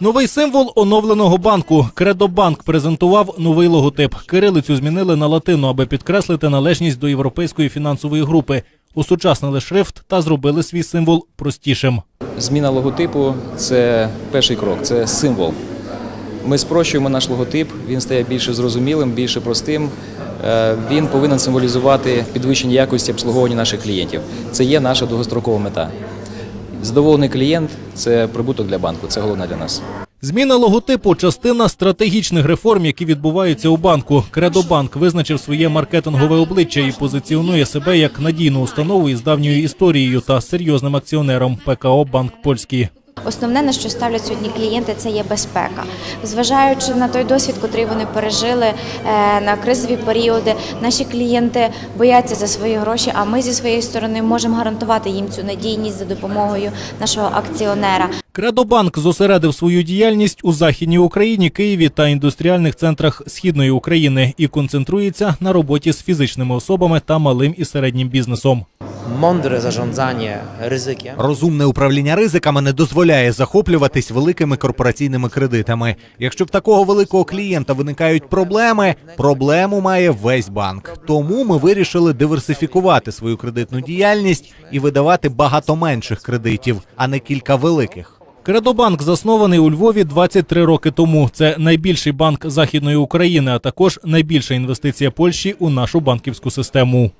Новий символ оновленого банку. Кредобанк презентував новий логотип. Кирилицю змінили на латину, аби підкреслити належність до європейської фінансової групи. Усучаснили шрифт та зробили свій символ простішим. Зміна логотипу це перший крок, це символ. Ми спрощуємо наш логотип, він стає більше зрозумілим, більше простим. Е, Він повинен символізувати підвищення якості обслуговування наших клієнтів. Це є наша довгострокова мета. Задоволений клієнт це прибуток для банку, це головне для нас. Зміна логотипу частина стратегічних реформ, які відбуваються у банку. Кредобанк визначив своє маркетингове обличчя і позиціонує себе як надійну установу із давньою історією та серйозним акціонером ПКО Банк Польський. Основне, на що ставлять сьогодні клієнти, це є безпека. Зважаючи на той досвід, який вони пережили е, на кризові періоди, наші клієнти бояться за свої гроші. А ми зі своєї сторони можемо гарантувати їм цю надійність за допомогою нашого акціонера. Кредобанк зосередив свою діяльність у західній Україні, Києві та індустріальних центрах східної України і концентрується на роботі з фізичними особами та малим і середнім бізнесом. Mądre zarządzanie ryzykiem. Розумне управління ризиками не дозволяє захоплюватись великими корпораційними кредитами. Якщо в такого великого клієнта виникають проблеми, проблему має весь банк. Тому ми вирішили диверсифікувати свою кредитну діяльність і видавати багато менших кредитів, а не кілька великих. Кредобанк заснований у Львові 23 роки тому. Це найбільший банк західної України, а також найбільша інвестиція Польщі у нашу банківську систему.